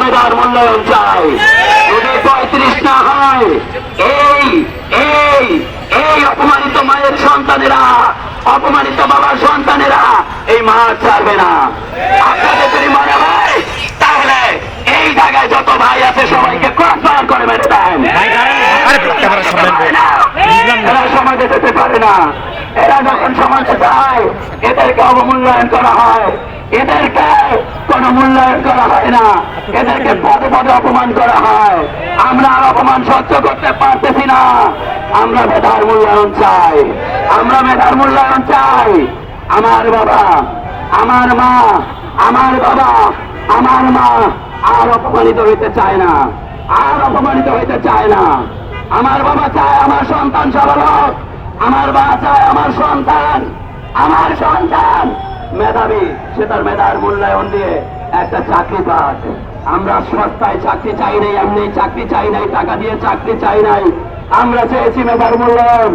আমরা মূল্যায়ন চাই। যদি পঁয়ত্রিশ না হয় এই এই এই অপমানিত মায়ের সন্তানেরা অপমানিত বাবার সন্তানেরা এই মাঠ ছাড়বে না। আপনাদের যদি মনে হয় তাহলে এই জায়গায় যত ভাই আছে সবাইকে ক্রস করে মেরে দেন। এরা সমাজে যেতে পারে না। এরা যখন সমাজে যায় এদেরকে অবমূল্যায়ন করা হয়। এদেরকে কোন মূল্যায়ন করা হয় না। এদেরকে পদে পদে অপমান করা হয়। আমরা আর অপমান সহ্য করতে পারতেছি না। আমরা মেধার মূল্যায়ন চাই। আমরা মেধার মূল্যায়ন চাই। আমার বাবা আমার মা আমার বাবা আমার মা আর অপমানিত হইতে চায় না। আর অপমানিত হইতে চায় না। আমার বাবা চায় আমার সন্তান সবল হোক। আমার বাবা চায় আমার সন্তান। আমার সন্তান মেধাবী, সে তার মেধার মূল্যায়ন দিয়ে একটা চাকরি পাক। আমরা সস্তায় চাকরি চাই নাই, এমনি চাকরি চাই নাই, টাকা দিয়ে চাকরি চাই নাই। আমরা চেয়েছি মেধার মূল্যায়ন।